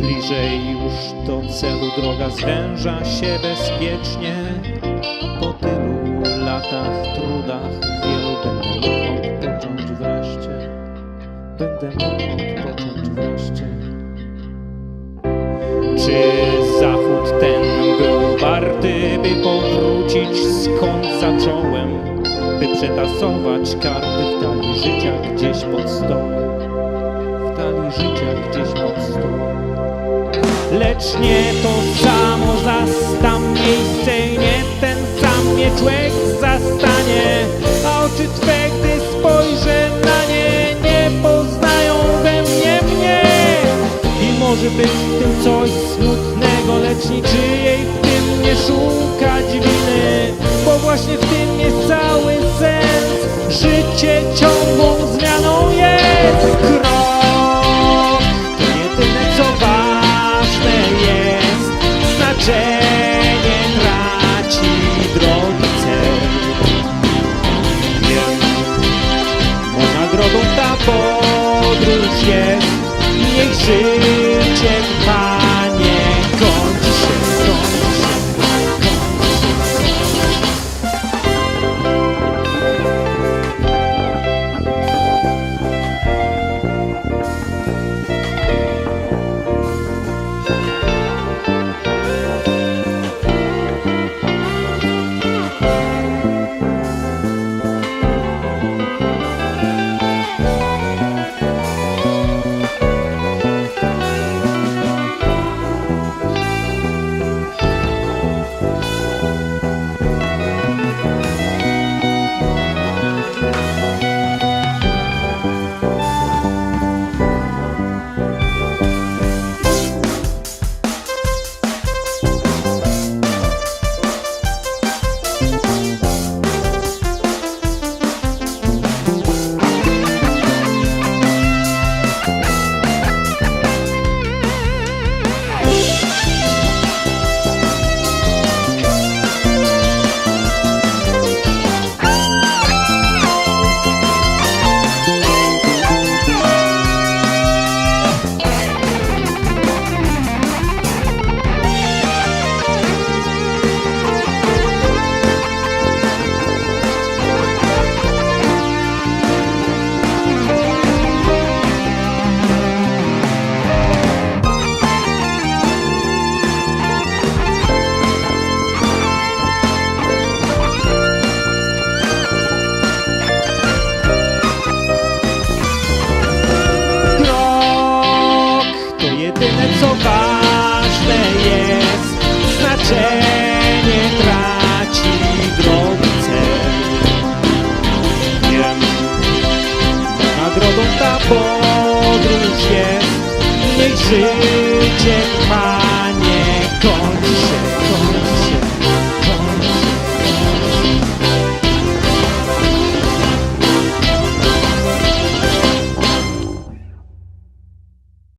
Bliżej już do celu droga zwęża się bezpiecznie. Po tylu latach, trudach wielu będę mógł odpocząć wreszcie. Będę mógł odpocząć wreszcie. Czy zachód ten był warty, by powrócić skąd zacząłem? By przetasować karty w talii życia gdzieś pod stołem. W talii życia gdzieś pod stołem. Lecz nie to samo zastam miejsce nie ten sam mnie człowiek zastanie. A oczy Twe, gdy spojrzę na nie, nie poznają we mnie mnie. I może być w tym coś smutnego, lecz niczyjej w tym nie szukać winy. Bo właśnie w tym jest cały sens, życie ciągłą zmianą Znaczenie traci drogi cel. Wiem, bo nagrodą ta podróż jest Niech życie Znaczenie traci drogi cel Wiem, nagrodą ta podróż jest Niech życie trwa